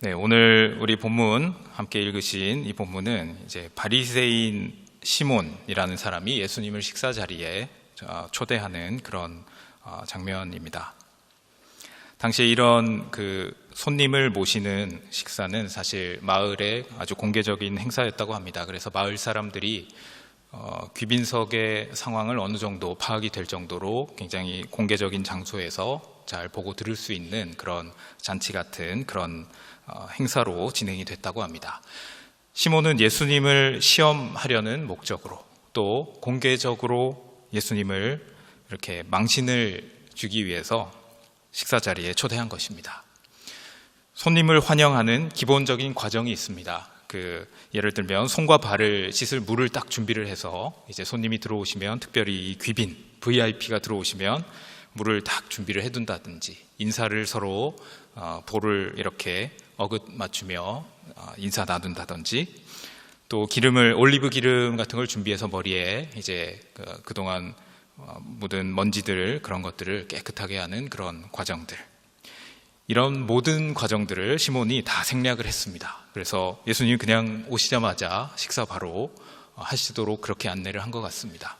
네, 오늘 우리 본문 함께 읽으신 이 본문은 이제 바리새인 시몬이라는 사람이 예수님을 식사 자리에 어, 초대하는 그런 어, 장면입니다. 당시에 이런 그 손님을 모시는 식사는 사실 마을의 아주 공개적인 행사였다고 합니다. 그래서 마을 사람들이 어, 귀빈석의 상황을 어느 정도 파악이 될 정도로 굉장히 공개적인 장소에서 잘 보고 들을 수 있는 그런 잔치 같은 그런 어, 행사로 진행이 됐다고 합니다. 시몬은 예수님을 시험하려는 목적으로 또 공개적으로 예수님을 이렇게 망신을 주기 위해서 식사 자리에 초대한 것입니다. 손님을 환영하는 기본적인 과정이 있습니다. 그 예를 들면 손과 발을 씻을 물을 딱 준비를 해서 이제 손님이 들어오시면 특별히 이 귀빈 VIP가 들어오시면 물을 딱 준비를 해둔다든지 인사를 서로 어, 볼을 이렇게 어긋 맞추며 어, 인사 나눈다든지 또 기름을 올리브 기름 같은 걸 준비해서 머리에 이제 그, 그동안 어, 묻은 먼지들 그런 것들을 깨끗하게 하는 그런 과정들 이런 모든 과정들을 시몬이 다 생략을 했습니다. 그래서 예수님 그냥 오시자마자 식사 바로 하시도록 그렇게 안내를 한 것 같습니다.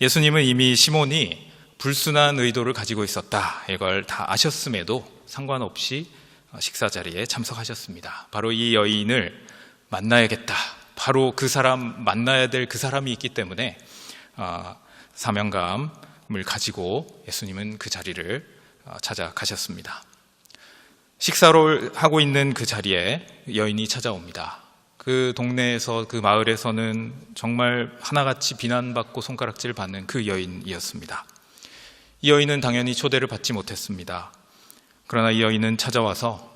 예수님은 이미 시몬이 불순한 의도를 가지고 있었다. 이걸 다 아셨음에도 상관없이 식사 자리에 참석하셨습니다. 바로 이 여인을 만나야겠다. 바로 그 사람 만나야 될 그 사람이 있기 때문에 어, 사명감을 가지고 예수님은 그 자리를 어, 찾아가셨습니다. 식사를 하고 있는 그 자리에 여인이 찾아옵니다. 그 동네에서 그 마을에서는 정말 하나같이 비난받고 손가락질 받는 그 여인이었습니다. 이 여인은 당연히 초대를 받지 못했습니다. 그러나 이 여인은 찾아와서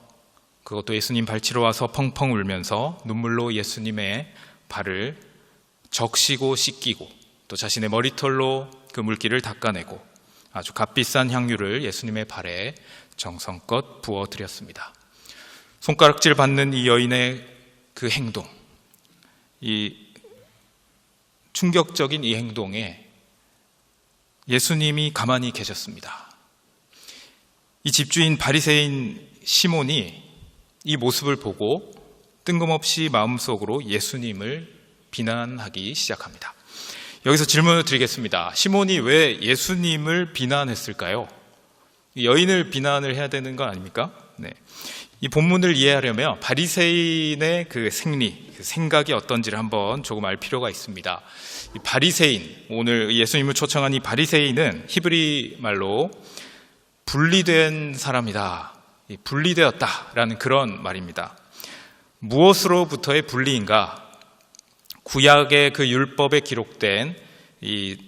그것도 예수님 발치러 와서 펑펑 울면서 눈물로 예수님의 발을 적시고 씻기고 또 자신의 머리털로 그 물기를 닦아내고 아주 값비싼 향유를 예수님의 발에 정성껏 부어 드렸습니다. 손가락질 받는 이 여인의 그 행동, 이 충격적인 이 행동에 예수님이 가만히 계셨습니다. 이 집주인 바리새인 시몬이 이 모습을 보고 뜬금없이 마음속으로 예수님을 비난하기 시작합니다. 여기서 질문을 드리겠습니다. 시몬이 왜 예수님을 비난했을까요? 여인을 비난을 해야 되는 거 아닙니까? 네. 이 본문을 이해하려면 바리새인의 그 생리, 그 생각이 어떤지를 한번 조금 알 필요가 있습니다. 이 바리새인, 오늘 예수님을 초청한 이 바리새인은 히브리 말로 분리된 사람이다. 분리되었다라는 그런 말입니다. 무엇으로부터의 분리인가? 구약의 그 율법에 기록된 이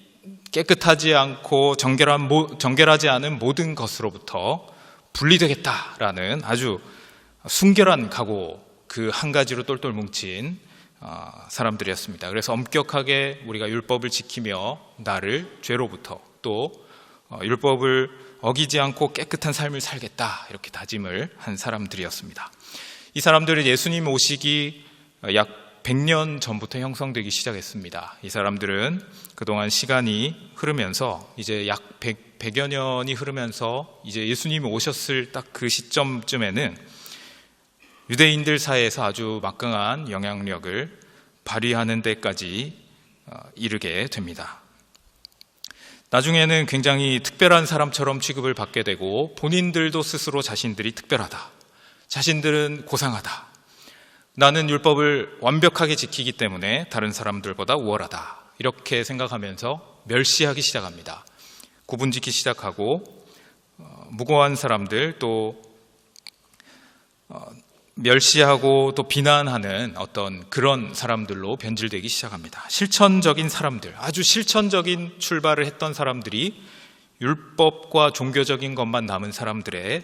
깨끗하지 않고 정결한, 정결하지 않은 모든 것으로부터 분리되겠다라는 아주 순결한 각오 그 한 가지로 똘똘 뭉친 어, 사람들이었습니다. 그래서 엄격하게 우리가 율법을 지키며 나를 죄로부터 또 어, 율법을 어기지 않고 깨끗한 삶을 살겠다 이렇게 다짐을 한 사람들이었습니다. 이 사람들은 예수님 오시기 약 100년 전부터 형성되기 시작했습니다. 이 사람들은 그동안 시간이 흐르면서 이제 약 100, 100여 년이 흐르면서 이제 예수님이 오셨을 딱 그 시점쯤에는 유대인들 사이에서 아주 막강한 영향력을 발휘하는 데까지 어, 이르게 됩니다. 나중에는 굉장히 특별한 사람처럼 취급을 받게 되고 본인들도 스스로 자신들이 특별하다. 자신들은 고상하다. 나는 율법을 완벽하게 지키기 때문에 다른 사람들보다 우월하다. 이렇게 생각하면서 멸시하기 시작합니다. 구분짓기 시작하고 어, 무고한 사람들 또 어, 멸시하고 또 비난하는 어떤 그런 사람들로 변질되기 시작합니다. 실천적인 사람들, 아주 실천적인 출발을 했던 사람들이 율법과 종교적인 것만 남은 사람들의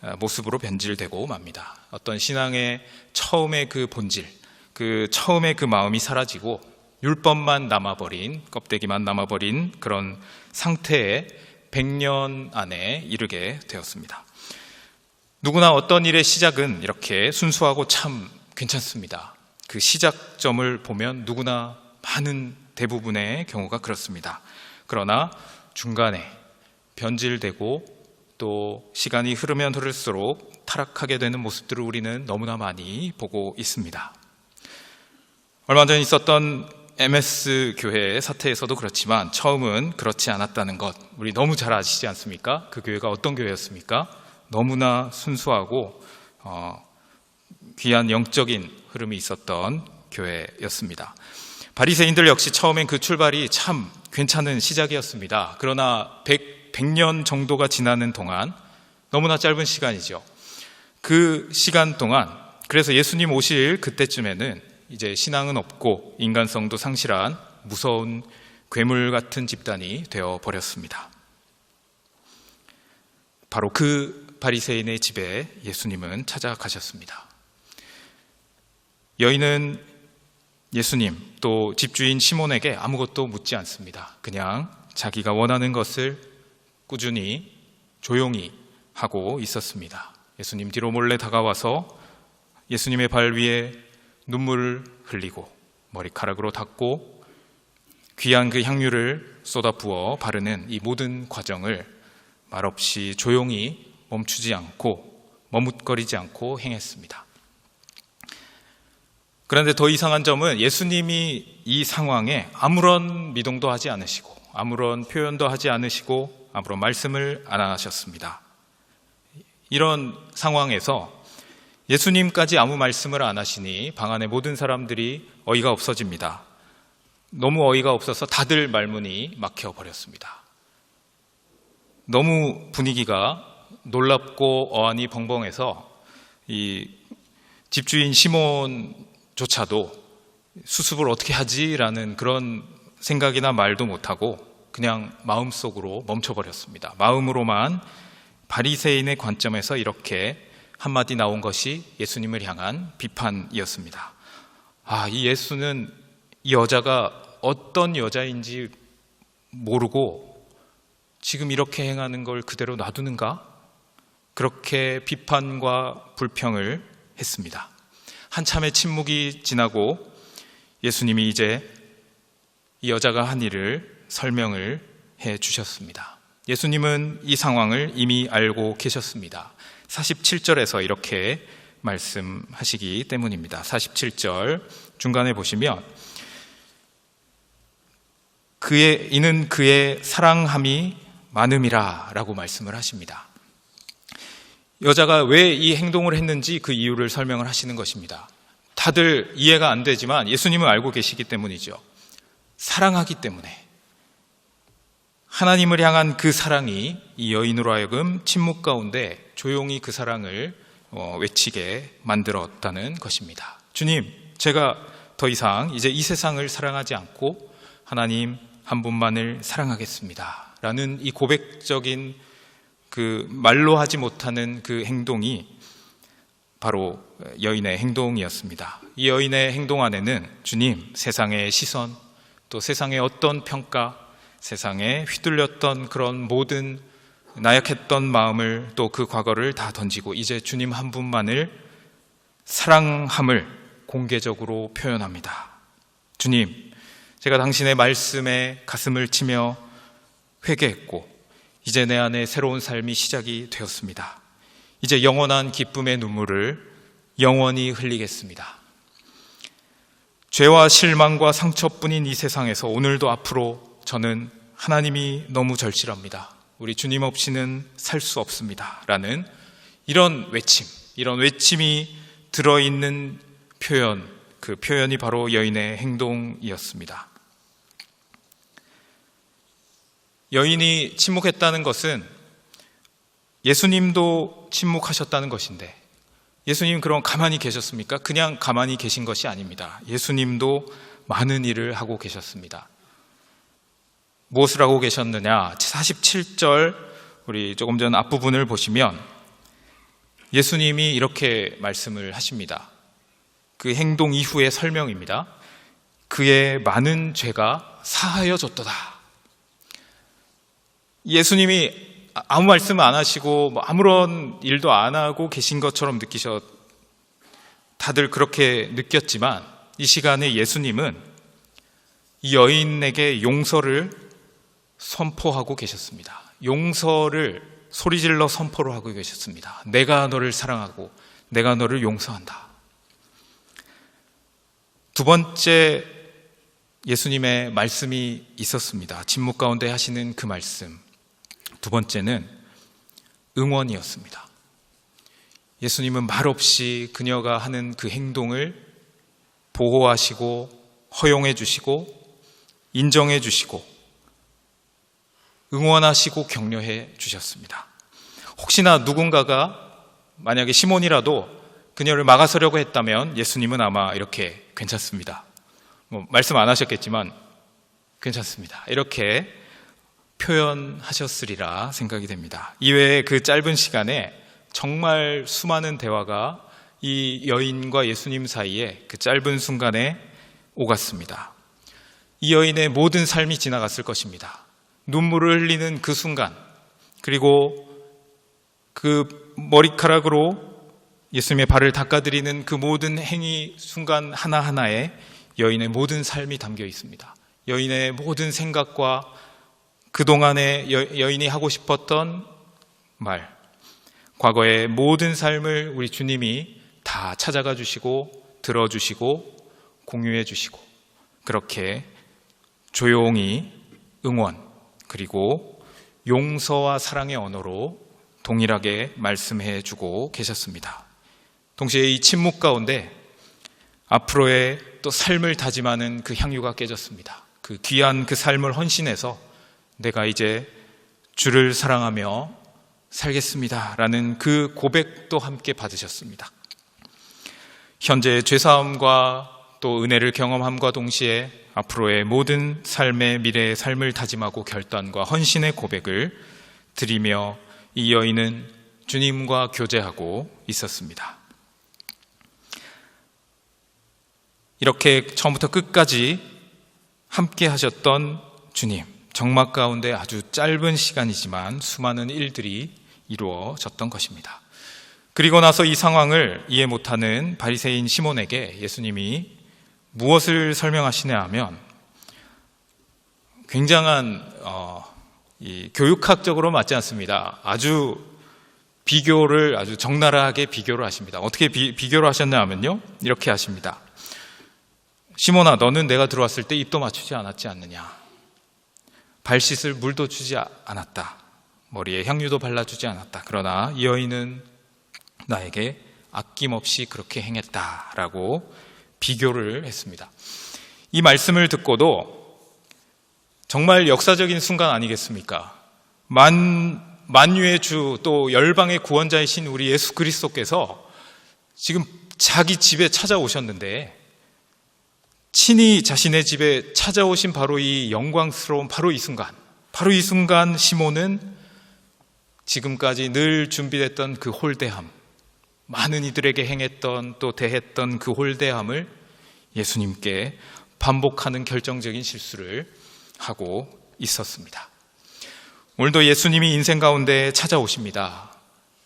어, 모습으로 변질되고 맙니다. 어떤 신앙의 처음의 그 본질, 그 처음의 그 마음이 사라지고 율법만 남아버린, 껍데기만 남아버린 그런 상태에 100년 안에 이르게 되었습니다. 누구나 어떤 일의 시작은 이렇게 순수하고 참 괜찮습니다. 그 시작점을 보면 누구나 많은 대부분의 경우가 그렇습니다. 그러나 중간에 변질되고 또 시간이 흐르면 흐를수록 타락하게 되는 모습들을 우리는 너무나 많이 보고 있습니다. 얼마 전 있었던 MS 교회의 사태에서도 그렇지만 처음은 그렇지 않았다는 것 우리 너무 잘 아시지 않습니까? 그 교회가 어떤 교회였습니까? 너무나 순수하고 어, 귀한 영적인 흐름이 있었던 교회였습니다. 바리새인들 역시 처음엔 그 출발이 참 괜찮은 시작이었습니다. 그러나 100, 100년 정도가 지나는 동안 너무나 짧은 시간이죠. 그 시간 동안 그래서 예수님 오실 그때쯤에는 이제 신앙은 없고 인간성도 상실한 무서운 괴물 같은 집단이 되어 버렸습니다. 바로 그 바리새인의 집에 예수님은 찾아가셨습니다. 여인은 예수님 또 집주인 시몬에게 아무것도 묻지 않습니다. 그냥 자기가 원하는 것을 꾸준히 조용히 하고 있었습니다. 예수님 뒤로 몰래 다가와서 예수님의 발 위에 눈물을 흘리고 머리카락으로 닦고 귀한 그 향유를 쏟아 부어 바르는 이 모든 과정을 말없이 조용히 멈추지 않고 머뭇거리지 않고 행했습니다. 그런데 더 이상한 점은 예수님이 이 상황에 아무런 미동도 하지 않으시고 아무런 표현도 하지 않으시고 아무런 말씀을 안 하셨습니다. 이런 상황에서 예수님까지 아무 말씀을 안 하시니 방 안의 모든 사람들이 어이가 없어집니다. 너무 어이가 없어서 다들 말문이 막혀 버렸습니다. 너무 분위기가 놀랍고 어안이 벙벙해서 이 집주인 시몬조차도 수습을 어떻게 하지라는 그런 생각이나 말도 못하고 그냥 마음속으로 멈춰버렸습니다. 마음으로만 바리새인의 관점에서 이렇게 한마디 나온 것이 예수님을 향한 비판이었습니다. 아, 이 예수는 이 여자가 어떤 여자인지 모르고 지금 이렇게 행하는 걸 그대로 놔두는가? 그렇게 비판과 불평을 했습니다. 한참의 침묵이 지나고 예수님이 이제 이 여자가 한 일을 설명을 해 주셨습니다. 예수님은 이 상황을 이미 알고 계셨습니다. 47절에서 이렇게 말씀하시기 때문입니다. 47절 중간에 보시면 그의 이는 그의 사랑함이 많음이라라고 말씀을 하십니다. 여자가 왜 이 행동을 했는지 그 이유를 설명을 하시는 것입니다. 다들 이해가 안 되지만 예수님은 알고 계시기 때문이죠. 사랑하기 때문에 하나님을 향한 그 사랑이 이 여인으로 하여금 침묵 가운데 조용히 그 사랑을 어, 외치게 만들었다는 것입니다. 주님, 제가 더 이상 이제 이 세상을 사랑하지 않고 하나님 한 분만을 사랑하겠습니다. 라는 이 고백적인 그 말로 하지 못하는 그 행동이 바로 여인의 행동이었습니다. 이 여인의 행동 안에는 주님, 세상의 시선, 또 세상의 어떤 평가, 세상에 휘둘렸던 그런 모든 나약했던 마음을 또 그 과거를 다 던지고 이제 주님 한 분만을 사랑함을 공개적으로 표현합니다. 주님, 제가 당신의 말씀에 가슴을 치며 회개했고 이제 내 안에 새로운 삶이 시작이 되었습니다. 이제 영원한 기쁨의 눈물을 영원히 흘리겠습니다. 죄와 실망과 상처뿐인 이 세상에서 오늘도 앞으로 저는 하나님이 너무 절실합니다. 우리 주님 없이는 살 수 없습니다. 라는 이런 외침, 이런 외침이 들어있는 표현, 그 표현이 바로 여인의 행동이었습니다. 여인이 침묵했다는 것은 예수님도 침묵하셨다는 것인데 예수님 그럼 가만히 계셨습니까? 그냥 가만히 계신 것이 아닙니다. 예수님도 많은 일을 하고 계셨습니다. 무엇을 하고 계셨느냐? 47절 우리 조금 전 앞부분을 보시면 예수님이 이렇게 말씀을 하십니다. 그 행동 이후의 설명입니다. 그의 많은 죄가 사하여졌도다. 예수님이 아무 말씀 안 하시고 뭐 아무런 일도 안 하고 계신 것처럼 느끼셨 다들 그렇게 느꼈지만 이 시간에 예수님은 이 여인에게 용서를 선포하고 계셨습니다. 용서를 소리질러 선포를 하고 계셨습니다. 내가 너를 사랑하고 내가 너를 용서한다. 두 번째 예수님의 말씀이 있었습니다. 침묵 가운데 하시는 그 말씀. 두 번째는 응원이었습니다. 예수님은 말없이 그녀가 하는 그 행동을 보호하시고 허용해 주시고 인정해 주시고 응원하시고 격려해 주셨습니다. 혹시나 누군가가 만약에 시몬이라도 그녀를 막아서려고 했다면 예수님은 아마 이렇게 괜찮습니다. 뭐 말씀 안 하셨겠지만 괜찮습니다. 이렇게 표현하셨으리라 생각이 됩니다. 이외에 그 짧은 시간에 정말 수많은 대화가 이 여인과 예수님 사이에 그 짧은 순간에 오갔습니다. 이 여인의 모든 삶이 지나갔을 것입니다. 눈물을 흘리는 그 순간, 그리고 그 머리카락으로 예수님의 발을 닦아드리는 그 모든 행위 순간 하나하나에 여인의 모든 삶이 담겨 있습니다. 여인의 모든 생각과 그동안에 여, 인이 하고 싶었던 말, 과거의 모든 삶을 우리 주님이 다 찾아가 주시고 들어주시고 공유해 주시고 그렇게 조용히 응원 그리고 용서와 사랑의 언어로 동일하게 말씀해 주고 계셨습니다. 동시에 이 침묵 가운데 앞으로의 또 삶을 다짐하는 그 향유가 깨졌습니다. 그 귀한 그 삶을 헌신해서 내가 이제 주를 사랑하며 살겠습니다. 라는 그 고백도 함께 받으셨습니다. 현재 죄사함과 또 은혜를 경험함과 동시에 앞으로의 모든 삶의 미래의 삶을 다짐하고 결단과 헌신의 고백을 드리며 이 여인은 주님과 교제하고 있었습니다. 이렇게 처음부터 끝까지 함께 하셨던 주님, 정막 가운데 아주 짧은 시간이지만 수많은 일들이 이루어졌던 것입니다. 그리고 나서 이 상황을 이해 못하는 바리새인 시몬에게 예수님이 무엇을 설명하시냐 하면 굉장한 어, 교육학적으로 맞지 않습니다. 아주 비교를 아주 적나라하게 비교를 하십니다. 어떻게 비, 비교를 하셨냐 하면요. 이렇게 하십니다. 시몬아, 너는 내가 들어왔을 때 입도 맞추지 않았지 않느냐. 발 씻을 물도 주지 않았다. 머리에 향유도 발라주지 않았다. 그러나 이 여인은 나에게 아낌없이 그렇게 행했다 라고 비교를 했습니다. 이 말씀을 듣고도 정말 역사적인 순간 아니겠습니까? 만, 만유의 주 또 열방의 구원자이신 우리 예수 그리스도께서 지금 자기 집에 찾아오셨는데 친히 자신의 집에 찾아오신 바로 이 영광스러운 바로 이 순간, 바로 이 순간 시몬은 지금까지 늘 준비됐던 그 홀대함, 많은 이들에게 행했던 또 대했던 그 홀대함을 예수님께 반복하는 결정적인 실수를 하고 있었습니다. 오늘도 예수님이 인생 가운데 찾아오십니다.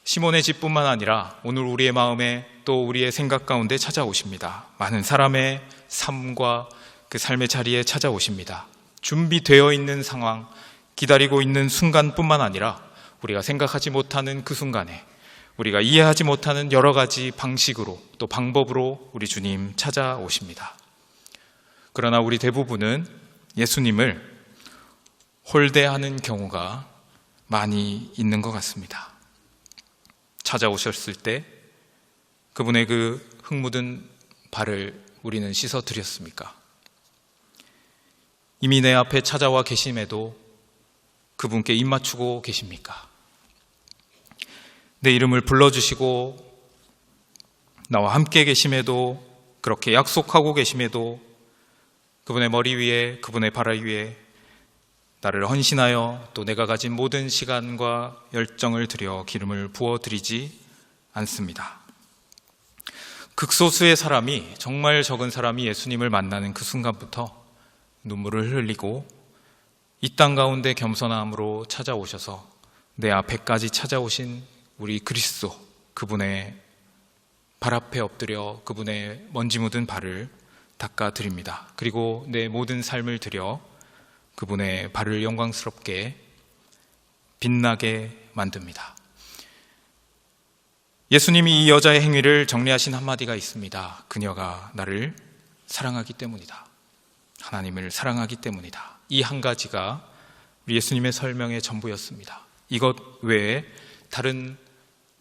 시몬의 집뿐만 아니라 오늘 우리의 마음에 또 우리의 생각 가운데 찾아오십니다. 많은 사람의 삶과 그 삶의 자리에 찾아오십니다. 준비되어 있는 상황, 기다리고 있는 순간뿐만 아니라 우리가 생각하지 못하는 그 순간에 우리가 이해하지 못하는 여러 가지 방식으로 또 방법으로 우리 주님 찾아오십니다. 그러나 우리 대부분은 예수님을 홀대하는 경우가 많이 있는 것 같습니다. 찾아오셨을 때 그분의 그 흙 묻은 발을 우리는 씻어 드렸습니까? 이미 내 앞에 찾아와 계심에도 그분께 입 맞추고 계십니까? 내 이름을 불러주시고 나와 함께 계심에도 그렇게 약속하고 계심에도 그분의 머리 위에 그분의 발 위에 나를 헌신하여 또 내가 가진 모든 시간과 열정을 들여 기름을 부어 드리지 않습니다. 극소수의 사람이 정말 적은 사람이 예수님을 만나는 그 순간부터 눈물을 흘리고 이 땅 가운데 겸손함으로 찾아오셔서 내 앞에까지 찾아오신 우리 그리스도 그분의 발 앞에 엎드려 그분의 먼지 묻은 발을 닦아 드립니다. 그리고 내 모든 삶을 들여 그분의 발을 영광스럽게 빛나게 만듭니다. 예수님이 이 여자의 행위를 정리하신 한마디가 있습니다. 그녀가 나를 사랑하기 때문이다. 하나님을 사랑하기 때문이다. 이 한 가지가 우리 예수님의 설명의 전부였습니다. 이것 외에 다른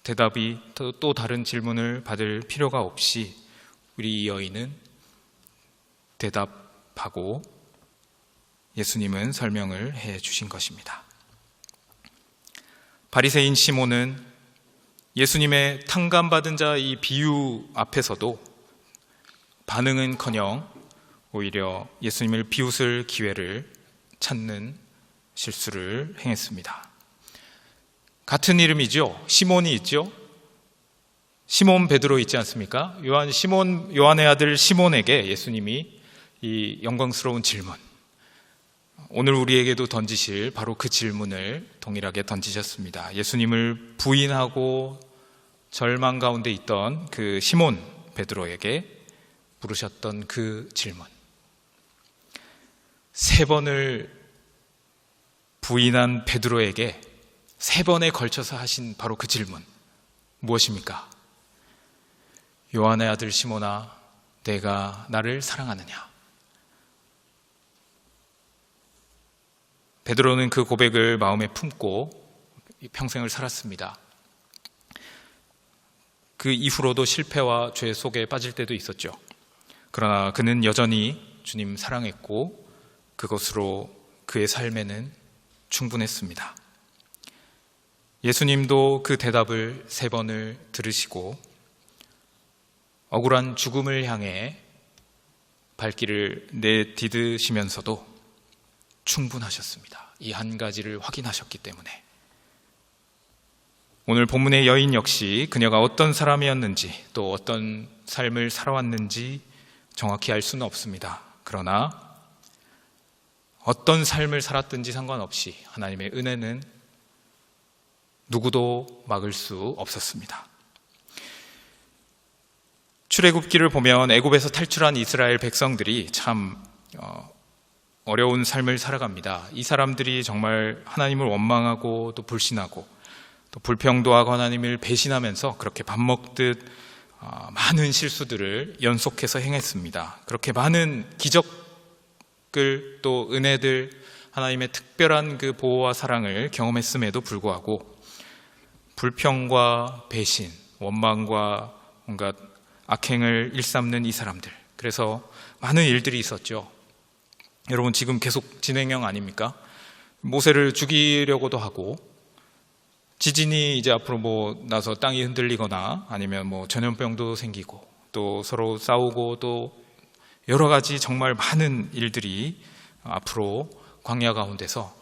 대답이 또, 또 다른 질문을 받을 필요가 없이 우리 이 여인은 대답하고 예수님은 설명을 해 주신 것입니다. 바리새인 시몬은 예수님의 탕감받은 자 이 비유 앞에서도 반응은 커녕 오히려 예수님을 비웃을 기회를 찾는 실수를 행했습니다. 같은 이름이죠. 시몬이 있죠. 시몬 베드로 있지 않습니까? 요한 시몬 요한의 아들 시몬에게 예수님이 이 영광스러운 질문 오늘 우리에게도 던지실 바로 그 질문을 동일하게 던지셨습니다. 예수님을 부인하고 절망 가운데 있던 그 시몬 베드로에게 물으셨던 그 질문. 세 번을 부인한 베드로에게 세 번에 걸쳐서 하신 바로 그 질문. 무엇입니까? 요한의 아들 시몬아, 내가 나를 사랑하느냐? 베드로는 그 고백을 마음에 품고 평생을 살았습니다. 그 이후로도 실패와 죄 속에 빠질 때도 있었죠. 그러나 그는 여전히 주님 사랑했고 그것으로 그의 삶에는 충분했습니다. 예수님도 그 대답을 세 번을 들으시고 억울한 죽음을 향해 발길을 내디드시면서도 충분하셨습니다. 이 한 가지를 확인하셨기 때문에. 오늘 본문의 여인 역시 그녀가 어떤 사람이었는지 또 어떤 삶을 살아왔는지 정확히 알 수는 없습니다. 그러나 어떤 삶을 살았든지 상관없이 하나님의 은혜는 누구도 막을 수 없었습니다. 출애굽기를 보면 애굽에서 탈출한 이스라엘 백성들이 참 어, 어려운 삶을 살아갑니다. 이 사람들이 정말 하나님을 원망하고 또 불신하고 또 불평도 하고 하나님을 배신하면서 그렇게 밥 먹듯 어, 많은 실수들을 연속해서 행했습니다. 그렇게 많은 기적을 또 은혜들 하나님의 특별한 그 보호와 사랑을 경험했음에도 불구하고 불평과 배신, 원망과 뭔가 악행을 일삼는 이 사람들. 그래서 많은 일들이 있었죠. 여러분 지금 계속 진행형 아닙니까? 모세를 죽이려고도 하고 지진이 이제 앞으로 뭐 나서 땅이 흔들리거나 아니면 뭐 전염병도 생기고 또 서로 싸우고 또 여러 가지 정말 많은 일들이 앞으로 광야 가운데서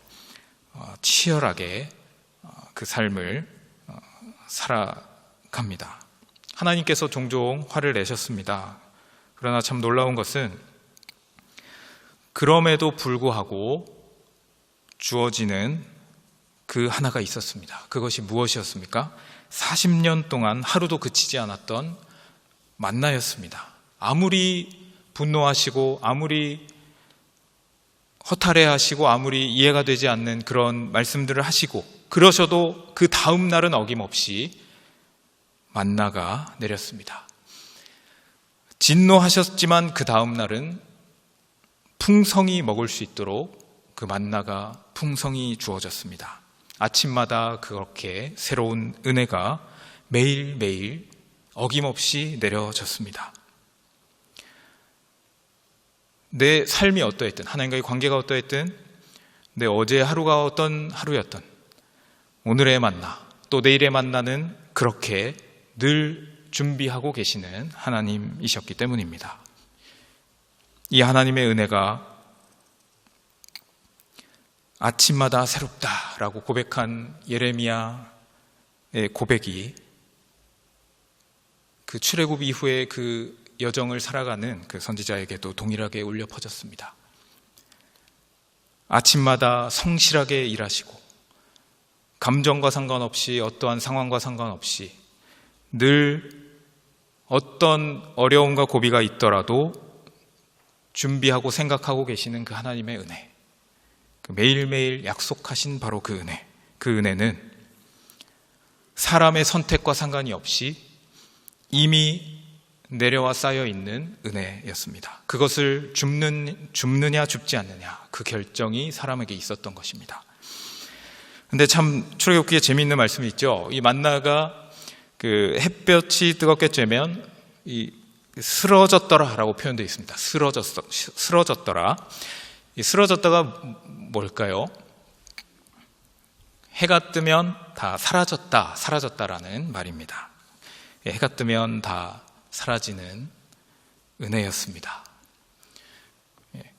어, 치열하게 어, 그 삶을 어, 살아갑니다. 하나님께서 종종 화를 내셨습니다. 그러나 참 놀라운 것은 그럼에도 불구하고 주어지는 그 하나가 있었습니다. 그것이 무엇이었습니까? 40년 동안 하루도 그치지 않았던 만나였습니다. 아무리 분노하시고 아무리 허탈해 하시고 아무리 이해가 되지 않는 그런 말씀들을 하시고 그러셔도 그 다음 날은 어김없이 만나가 내렸습니다. 진노하셨지만 그 다음 날은 풍성이 먹을 수 있도록 그 만나가 풍성이 주어졌습니다. 아침마다 그렇게 새로운 은혜가 매일매일 어김없이 내려졌습니다. 내 삶이 어떠했든, 하나님과의 관계가 어떠했든, 내 어제 하루가 어떤 하루였든, 오늘의 만나, 또 내일의 만나는 그렇게 늘 준비하고 계시는 하나님이셨기 때문입니다. 이 하나님의 은혜가 아침마다 새롭다라고 고백한 예레미야의 고백이 그 출애굽 이후에 그 여정을 살아가는 그 선지자에게도 동일하게 울려 퍼졌습니다. 아침마다 성실하게 일하시고 감정과 상관없이 어떠한 상황과 상관없이 늘 어떤 어려움과 고비가 있더라도 준비하고 생각하고 계시는 그 하나님의 은혜. 그 매일매일 약속하신 바로 그 은혜. 그 은혜는 사람의 선택과 상관이 없이 이미 내려와 쌓여 있는 은혜였습니다. 그것을 줍는, 줍느냐 줍지 않느냐 그 결정이 사람에게 있었던 것입니다. 근데 참 출애굽기에 재미있는 말씀이 있죠. 이 만나가 그 햇볕이 뜨겁게 쬐면 이 쓰러졌더라라고 표현되어 있습니다. 쓰러졌 쓰러졌더라. 이 쓰러졌다가 뭘까요? 해가 뜨면 다 사라졌다, 사라졌다라는 말입니다. 예, 해가 뜨면 다 사라지는 은혜였습니다. 예.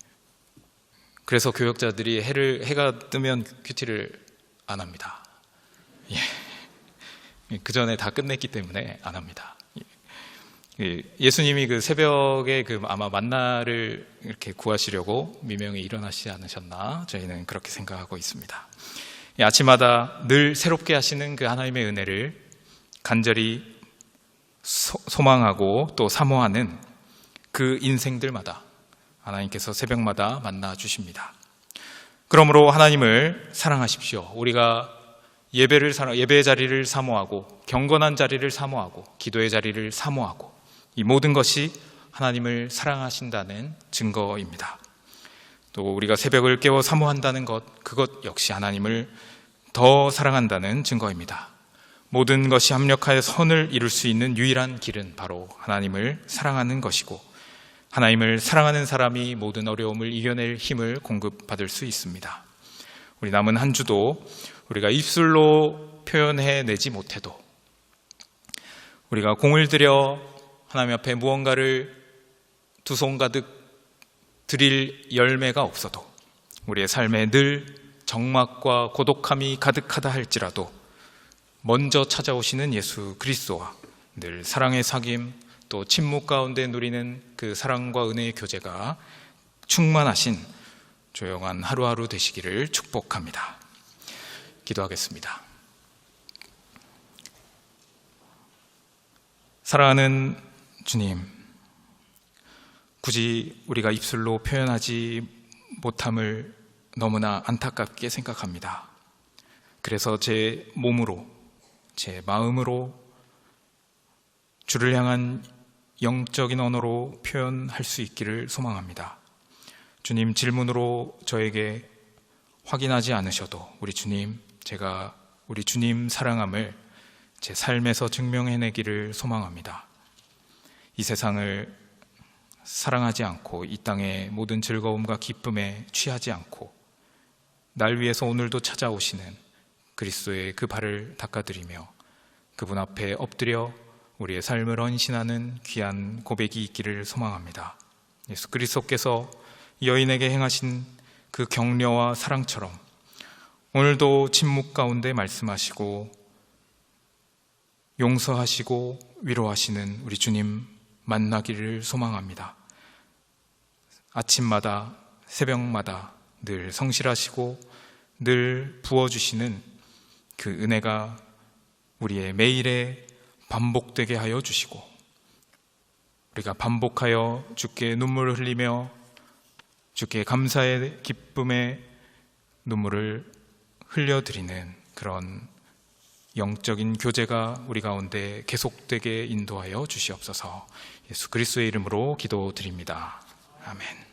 그래서 교역자들이 해를 해가 뜨면 큐티를 안 합니다. 예. 그 전에 다 끝냈기 때문에 안 합니다. 예. 예수님이 그 새벽에 그 아마 만나를 이렇게 구하시려고 미명에 일어나시지 않으셨나 저희는 그렇게 생각하고 있습니다. 아침마다 늘 새롭게 하시는 그 하나님의 은혜를 간절히 소, 소망하고 또 사모하는 그 인생들마다 하나님께서 새벽마다 만나 주십니다. 그러므로 하나님을 사랑하십시오. 우리가 예배를 예배의 자리를 사모하고 경건한 자리를 사모하고 기도의 자리를 사모하고 이 모든 것이 하나님을 사랑하신다는 증거입니다. 또 우리가 새벽을 깨워 사모한다는 것, 그것 역시 하나님을 더 사랑한다는 증거입니다. 모든 것이 합력하여 선을 이룰 수 있는 유일한 길은 바로 하나님을 사랑하는 것이고 하나님을 사랑하는 사람이 모든 어려움을 이겨낼 힘을 공급받을 수 있습니다. 우리 남은 한 주도 우리가 입술로 표현해 내지 못해도 우리가 공을 들여 하나님 앞에 무언가를 두 손 가득 드릴 열매가 없어도 우리의 삶에 늘 정막과 고독함이 가득하다 할지라도 먼저 찾아오시는 예수 그리스도와 늘 사랑의 사귐 또 침묵 가운데 누리는 그 사랑과 은혜의 교제가 충만하신 조용한 하루하루 되시기를 축복합니다. 기도하겠습니다. 사랑하는 주님, 굳이 우리가 입술로 표현하지 못함을 너무나 안타깝게 생각합니다. 그래서 제 몸으로 제 마음으로 주를 향한 영적인 언어로 표현할 수 있기를 소망합니다. 주님 질문으로 저에게 확인하지 않으셔도 우리 주님, 제가 우리 주님 사랑함을 제 삶에서 증명해내기를 소망합니다. 이 세상을 사랑하지 않고 이 땅의 모든 즐거움과 기쁨에 취하지 않고 날 위해서 오늘도 찾아오시는 그리스도의 그 발을 닦아드리며 그분 앞에 엎드려 우리의 삶을 헌신하는 귀한 고백이 있기를 소망합니다. 예수 그리스도께서 여인에게 행하신 그 격려와 사랑처럼 오늘도 침묵 가운데 말씀하시고 용서하시고 위로하시는 우리 주님 만나기를 소망합니다. 아침마다 새벽마다 늘 성실하시고 늘 부어주시는 그 은혜가 우리의 매일에 반복되게 하여 주시고 우리가 반복하여 주께 눈물을 흘리며 주께 감사의 기쁨의 눈물을 흘려드리는 그런 영적인 교제가 우리 가운데 계속되게 인도하여 주시옵소서 예수 그리스도의 이름으로 기도드립니다. 아멘.